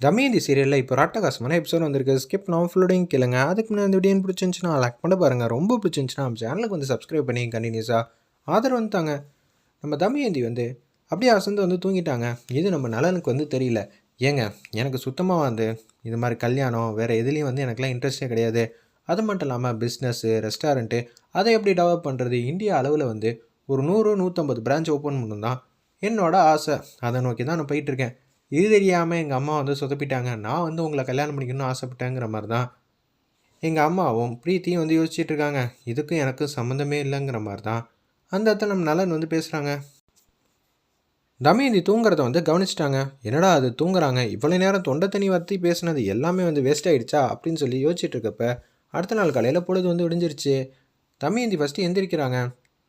தமயந்தி சீரியலில் இப்போ ராட்டகாசமான எபிசோட் வந்திருக்கு. ஸ்கிப் நான் ஃபுல்லோடையும் கேளுங்க. அதுக்கு முன்னாடி இந்த வீடியோ பிடிச்சிருந்துச்சுன்னா லைக் பண்ண பாருங்கள் ரொம்ப பிடிச்சிருந்துச்சுன்னா நம்ம சேனலுக்கு வந்து சப்ஸ்கிரைப் பண்ணி கண்டினியூஸாக ஆதரவு வந்துட்டாங்க. நம்ம தமயந்தி வந்து அப்படியே அசந்து வந்து தூங்கிட்டாங்க. இது நம்ம நலனுக்கு வந்து தெரியல. ஏங்க எனக்கு சுத்தமாக வந்து இது மாதிரி கல்யாணம் வேறு எதுலேயும் வந்து எனக்குலாம் இன்ட்ரெஸ்டே கிடையாது. அது மட்டும் இல்லாமல் பிஸ்னஸ்ஸு ரெஸ்டாரண்ட்டு அதை எப்படி டெவலப் பண்ணுறது இந்தியா அளவில் வந்து ஒரு நூறு நூற்றம்பது பிரான்ச் ஓப்பன் பண்ணணும் தான் என்னோடய ஆசை. அதை நோக்கி தான் நான் போயிட்டுருக்கேன் இது தெரியாமல் எங்கள் அம்மா வந்து சொதப்பிட்டாங்க. நான் வந்து உங்களை கல்யாணம் பண்ணிக்கணும்னு ஆசைப்பட்டேங்கிற மாதிரி தான் எங்கள் அம்மாவும் பிரீத்தியும் வந்து யோசிச்சுட்டு இருக்காங்க. இதுக்கும் எனக்கும் சம்மந்தமே இல்லைங்கிற மாதிரி தான் அந்த இடத்துல நம்ம நலன் வந்து பேசுகிறாங்க தமயந்தி தூங்குறத வந்து கவனிச்சிட்டாங்க. என்னடா அது தூங்குறாங்க? இவ்வளோ நேரம் தொண்டை தண்ணி வற்றி பேசுனது எல்லாமே வந்து வேஸ்ட் ஆகிடுச்சா அப்படின்னு சொல்லி யோசிச்சுட்டு இருக்கப்ப அடுத்த நாள் காலையில் பொழுது வந்து விடிஞ்சிருச்சு. தமயந்தி ஃபஸ்ட்டு எந்திரிக்கிறாங்க.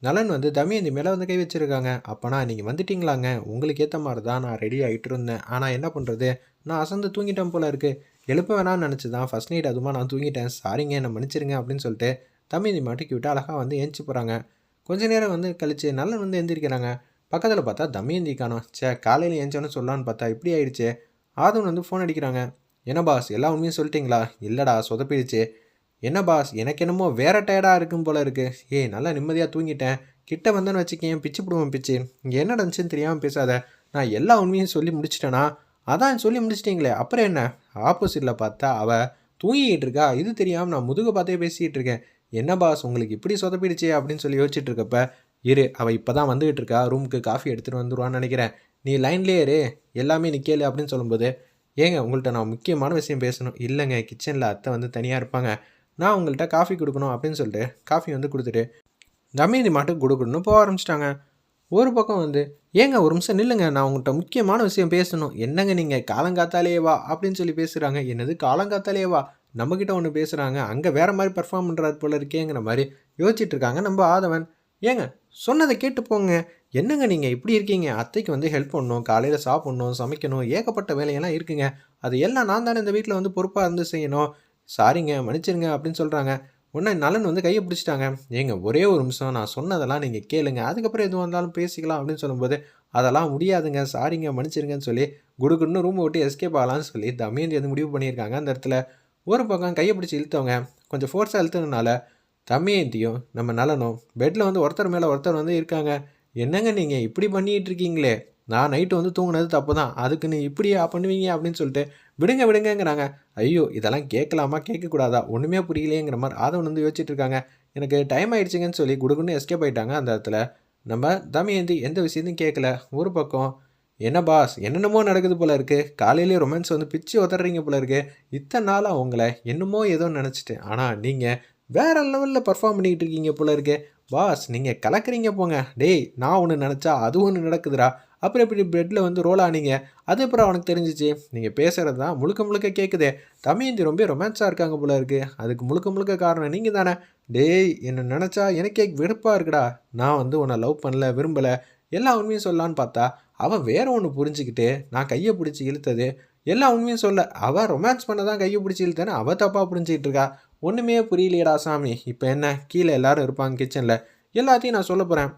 நலன் வந்து தமயந்தி மேலே வந்து கை வச்சுருக்காங்க. அப்போனா நீங்கள் வந்துட்டிங்களாங்க? உங்களுக்கு ஏற்ற மாதிரி தான் நான் ரெடி ஆகிட்டு இருந்தேன். ஆனால் என்ன பண்ணுறது நான் அசந்து தூங்கிட்டேன் போல இருக்குது எழுப்ப வேணாம்னு நினச்சி தான் ஃபஸ்ட் நைட் அதுமா நான் தூங்கிட்டேன். சாரிங்க என்ன மன்னிச்சிருங்க அப்படின்னு சொல்லிட்டு தமயந்தி மாட்டிக்கி விட்டு அழகாக வந்து ஏஞ்சி போகிறாங்க கொஞ்ச நேரம் வந்து கழிச்சு நலன் வந்து எந்திரிக்கிறாங்க. பக்கத்தில் பார்த்தா தமயந்தி காணோம் சே காலையில் ஏஞ்சோன்னு சொல்லலான்னு பார்த்தா இப்படி ஆயிடுச்சு. ஆதவன் வந்து ஃபோன் அடிக்கிறாங்க. என்ன பாஸ் எல்லா உண்மையும் சொல்லிட்டீங்களா? இல்லைடா சொதப்பிடுச்சு. என்ன பாஸ் எனக்கு என்னமோ வேற டயர்டாக இருக்கும் போல இருக்கு. ஏய் நல்லா நிம்மதியாக தூங்கிட்டேன். கிட்ட வந்தேன்னு வச்சுக்கேன் பிச்சு பிடுவேன் பிச்சு. இங்கே என்ன நடந்துச்சுன்னு தெரியாமல் பேசாத. நான் எல்லா உண்மையும் சொல்லி முடிச்சிட்டேனா? அதான் சொல்லி முடிச்சிட்டிங்களே அப்புறம் என்ன? ஆப்போசிட்டில் பார்த்தா அவள் தூங்கிக்கிட்டு இருக்கா? இது தெரியாமல் நான் முதுக பார்த்தே பேசிக்கிட்டு இருக்கேன். என்ன பாஸ் உங்களுக்கு இப்படி சொதப்பிடுச்சு அப்படின்னு சொல்லி யோசிச்சுட்டு இருக்கப்ப இரு அவள் இப்போ தான் வந்துகிட்டு இருக்கா. ரூமுக்கு காஃபி எடுத்துகிட்டு வந்துருவான்னு நினைக்கிறேன். நீ லைன்லேயே இரு. எல்லாமே நீ கேளு அப்படின்னு சொல்லும்போது ஏங்க உங்கள்கிட்ட நான் முக்கியமான விஷயம் பேசணும். இல்லைங்க கிச்சனில் அத்தை வந்து தனியாக இருப்பாங்க. நான் உங்கள்கிட்ட காஃபி கொடுக்கணும் அப்படின்னு சொல்லிட்டு காஃபி வந்து கொடுத்துட்டு தமயந்தி மாட்டுக்கு கொடுக்கணும்னு போக ஆரம்பிச்சிட்டாங்க. ஒரு பக்கம் வந்து ஏங்க ஒரு நிமிஷம் நில்லுங்க நான் உங்கள்கிட்ட முக்கியமான விஷயம் பேசணும். என்னங்க நீங்கள் காலங்காத்தாலேயே வா அப்படின்னு சொல்லி பேசுகிறாங்க என்னது காலங்காத்தாலேயே வா? நம்மக்கிட்ட ஒன்று பேசுகிறாங்க அங்கே வேறு மாதிரி பெர்ஃபார்ம் பண்ணுறாரு போல இருக்கேங்கிற மாதிரி யோசிச்சுட்டு இருக்காங்க நம்ம ஆதவன். ஏங்க சொன்னதை கேட்டு போங்க. என்னங்க நீங்கள் இப்படி இருக்கீங்க? அத்தைக்கு வந்து ஹெல்ப் பண்ணணும் காலையில் சாப்பிட்ணும் சமைக்கணும் ஏகப்பட்ட வேலையெல்லாம் இருக்குங்க. அது எல்லாம் நான் தானே இந்த வீட்டில் வந்து பொறுப்பாக இருந்து செய்யணும். சாரிங்க மன்னிச்சிருங்க அப்படின்னு சொல்கிறாங்க உடனே நலன் வந்து கையை பிடிச்சிட்டாங்க. ஏங்க ஒரே ஒரு நிமிஷம் நான் சொன்னதெல்லாம் நீங்கள் கேளுங்க. அதுக்கப்புறம் எதுவாக வந்தாலும் பேசிக்கலாம் அப்படின்னு சொல்லும்போது அதெல்லாம் முடியாதுங்க சாரிங்க மன்னிச்சிருங்கன்னு சொல்லி குடுக்குன்னு ரூமை விட்டு எஸ்கேப் ஆகலாம்னு சொல்லி தமயந்தி வந்து முடிவு பண்ணியிருக்காங்க அந்த இடத்துல. ஒரு பக்கம் கையை பிடிச்சி இழுத்தவங்க கொஞ்சம் ஃபோர்ஸாக இழுத்ததுனால தமியந்தியும் நம்ம நலனும் பெட்டில் வந்து ஒருத்தர் மேலே ஒருத்தர் வந்து இருக்காங்க. என்னங்க நீங்கள் இப்படி பண்ணிகிட்டு இருக்கீங்களே? நான் நைட்டு வந்து தூங்கினது தப்பு தான் அதுக்கு நீ இப்படியா பண்ணுவீங்க அப்படின்னு சொல்லிட்டு விடுங்க விடுங்கங்கிறாங்க. ஐயோ இதெல்லாம் கேட்கலாமா? கேட்கக்கூடாதா? ஒன்றுமே புரியலையேங்கிற மாதிரி ஆதவன் வந்து யோசிச்சுட்டு இருக்காங்க. எனக்கு டைம் ஆயிடுச்சுங்கன்னு சொல்லி குடுகுன்னு எஸ்கேப் ஆயிட்டாங்க அந்த இடத்துல. நம்ம தமியந்தி எந்த விஷயத்தையும் கேட்கல. ஒரு பக்கம் என்ன பாஸ் என்னென்னமோ நடக்குது போல இருக்குது காலையிலேயே ரொமான்ஸ் வந்து பிச்சு உதறீங்க போல இருக்குது இத்தனை நாளாக உங்களை என்னமோ ஏதோ நினச்சிட்டு ஆனால் நீங்கள் வேற லெவலில் பர்ஃபார்ம் பண்ணிக்கிட்டு இருக்கீங்க போல இருக்கு. பாஸ் நீங்கள் கலக்குறீங்க போங்க. டேய் நான் ஒன்று நினச்சா அது ஒன்று நடக்குதுடா. அப்புறம் இப்படி பெட்டில் வந்து ரோல் ஆனீங்க? அது அப்புறம் அவனுக்கு தெரிஞ்சிச்சு. நீங்கள் பேசுகிறது தான் முழுக்க முழுக்க கேட்குதே தமிழ்ந்தி ரொம்ப ரொமான்ஸாக இருக்காங்க போல இருக்குது அதுக்கு முழுக்க முழுக்க காரணம் நீங்கள் தானே. டேய் என்ன நினச்சா எனக்கே வெறுப்பாக இருக்குடா. நான் வந்து உன்னை லவ் பண்ணல விரும்பலை. எல்லா உண்மையும் சொல்லலான்னு பார்த்தா அவன் வேற ஒன்று புரிஞ்சுக்கிட்டு நான் கையை பிடிச்சி இழுத்தது. எல்லா உண்மையும் சொல்ல அவள் ரொமான்ஸ் பண்ண தான் கையை பிடிச்சி இழுத்தேன்னு அவள் தப்பாக புரிஞ்சுக்கிட்டு இருக்கா. ஒன்றுமே புரியலையடா சாமி. இப்போ என்ன? கீழே எல்லாரும் இருப்பாங்க கிச்சனில் எல்லாத்தையும் நான் சொல்ல போகிறேன்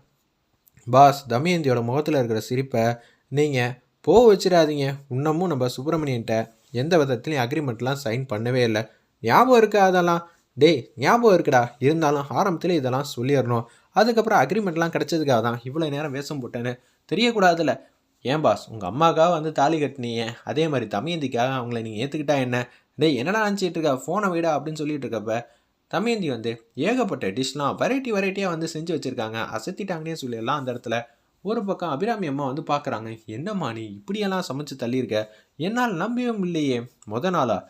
பாஸ் தமயந்தியோட முகத்தில் இருக்கிற சிரிப்பை நீங்கள் போக வச்சிடாதீங்க. இன்னமும் நம்ம சுப்பிரமணியன்ட்ட எந்த விதத்துலையும் அக்ரிமெண்ட்லாம் சைன் பண்ணவே இல்லை. ஞாபகம் இருக்கா அதெல்லாம்? டேய் ஞாபகம் இருக்குடா. இருந்தாலும் ஆரம்பத்தில் இதெல்லாம் சொல்லிடணும் அதுக்கப்புறம் அக்ரிமெண்ட்லாம் கிடச்சதுக்காக தான் இவ்வளோ நேரம் வேஷம் போட்டேன்னு தெரியக்கூடாதுல்ல. ஏன் பாஸ் உங்கள் அம்மாக்காக வந்து தாலி கட்டினீங்க. அதே மாதிரி தமயந்திக்காக அவங்கள நீங்கள் ஏற்றுக்கிட்டா என்ன? டேய் என்னடா நினச்சிட்டு இருக்கா? ஃபோனை விடா அப்படின்னு சொல்லிட்டு இருக்கப்ப தமயந்தி வந்து ஏகப்பட்ட டிஷ்லாம் வெரைட்டி வெரைட்டியாக வந்து செஞ்சு வச்சுருக்காங்க. அசத்திட்டாங்கன்னே சொல்லிடலாம் அந்த இடத்துல. ஒரு பக்கம் அபிராமி அம்மா வந்து பார்க்குறாங்க என்னம்மா நீ இப்படியெல்லாம் சமைச்சு தள்ளியிருக்க? என்னால் நம்பியும் இல்லையே முத நாளாக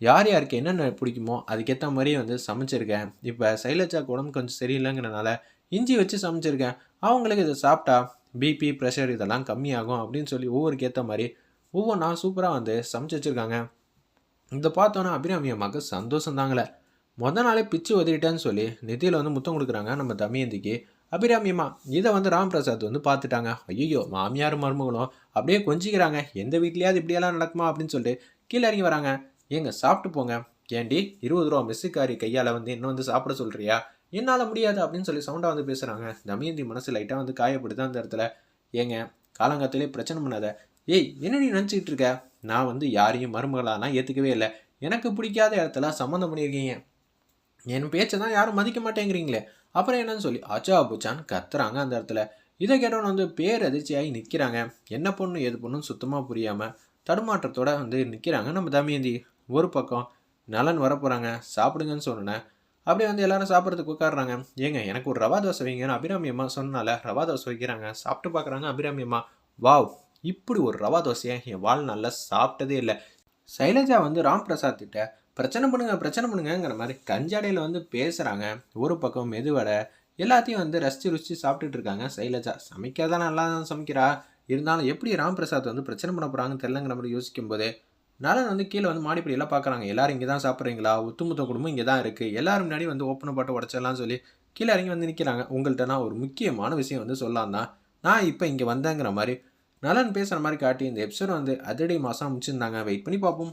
யார் யாருக்கு என்னென்ன பிடிக்குமோ அதுக்கேற்ற மாதிரியே வந்து சமைச்சிருக்கேன். இப்போ சைலஜாக்கு உடம்பு கொஞ்சம் சரியில்லைங்கிறனால இஞ்சி வச்சு சமைச்சிருக்கேன். அவங்களுக்கு இதை சாப்பிட்டா பிபி ப்ரெஷர் இதெல்லாம் கம்மியாகும் அப்படின்னு சொல்லி ஒவ்வொருக்கு ஏற்ற மாதிரி ஒவ்வொன்றா சூப்பராக வந்து சமைச்சு வச்சுருக்காங்க. இதை பார்த்தோன்னா அபிராமி அம்மாவுக்கு சந்தோஷம் தாங்களே மொதல் நாளே பிச்சு உதறிட்டேன்னு சொல்லி நிதியில் வந்து முத்தம் கொடுக்குறாங்க நம்ம தமயந்திக்கு. அபிராமியம்மா இதை வந்து ராம் பிரசாத் வந்து பார்த்துட்டாங்க. ஐயோ மாமியார் மருமகளும் அப்படியே கொஞ்சிக்கிறாங்க. எந்த வீட்லேயாவது இப்படியெல்லாம் நடக்குமா? அப்படின்னு சொல்லிட்டு கீழே இறங்கி வராங்க. ஏங்க சாப்பிட்டு போங்க. ஏண்டி இருபது ரூபா மெஸ்ஸுக்காரி கையால் வந்து இன்னும் வந்து சாப்பிட சொல்கிறியா என்னால் முடியாது. அப்படின்னு சொல்லி சவுண்டாக வந்து பேசுகிறாங்க தமயந்தி மனசு லைட்டாக வந்து காயப்படுது அந்த இடத்துல. ஏங்க காலங்காத்திலே பிரச்சனை பண்ணாத. ஏய் என்னடி நினச்சிக்கிட்டு இருக்க? நான் வந்து யாரையும் மருமகளாலாம் ஏற்றுக்கவே இல்லை. எனக்கு பிடிக்காத இடத்துல சம்மந்தம் பண்ணியிருக்கீங்க. என் பேச்சை தான் யாரும் மதிக்க மாட்டேங்கிறீங்களே. அப்புறம் என்னன்னு சொல்லி அச்சா புச்சான் கத்துறாங்க அந்த இடத்துல. இதை கேட்டவன் வந்து பேர் அதிர்ச்சியாகி நிற்கிறாங்க என்ன பொண்ணு எது பொண்ணுன்னு சுத்தமாக புரியாமல் தடுமாற்றத்தோடு வந்து நிற்கிறாங்க நம்ம தமயந்தி. ஒரு பக்கம் நலன் வரப்போகிறாங்க சாப்பிடுங்கன்னு சொன்னேன் அப்படியே வந்து எல்லாரும் சாப்பிட்றதுக்கு உட்காடுறாங்க ஏங்க எனக்கு ஒரு ரவா தோசை வைங்கன்னு அபிராமி அம்மா சொன்னால ரவா தோசை வைக்கிறாங்க சாப்பிட்டு பார்க்குறாங்க அபிராமி அம்மா. வாவ் இப்படி ஒரு ரவா தோசையை என் வாழ்நாளில் சாப்பிட்டதே இல்லை. சைலஜா வந்து ராம் பிரசாத் கிட்ட பிரச்சனை பண்ணுங்க பிரச்சனை பண்ணுங்கங்கிற மாதிரி கஞ்சாடையில் வந்து பேசுகிறாங்க ஒரு பக்கம் மெதுவடை எல்லாத்தையும் வந்து ரசித்து ருசித்து சாப்பிட்டுட்டு இருக்காங்க. சைலஜா சமைக்காத நல்லா தான் சமைக்கிறா. இருந்தாலும் எப்படி ராம் பிரசாத் வந்து பிரச்சனை பண்ண போகிறாங்கன்னு தெரிலங்கிற மாதிரி யோசிக்கும் போது நலன் வந்து கீழே வந்து மாடிப்படியெல்லாம் பார்க்குறாங்க எல்லாரும் இங்கே தான் சாப்பிட்றீங்களா? ஒத்துமொத்த குடும்பம் இங்கே தான் இருக்குது எல்லாரும் முன்னாடி வந்து ஓப்பனை போட்டு உடச்சிடலாம் சொல்லி கீழே இறங்கி வந்து நிற்கிறாங்க உங்கள்கிட்ட நான் ஒரு முக்கியமான விஷயம் வந்து சொல்லலாம் தான். நான் இப்போ இங்கே வந்தேங்கிற மாதிரி நலன் பேசுகிற மாதிரி காட்டி இந்த எபிசோட் வந்து அதிரடி மாதம் முடிச்சிருந்தாங்க. வெயிட் பண்ணி பார்ப்போம்.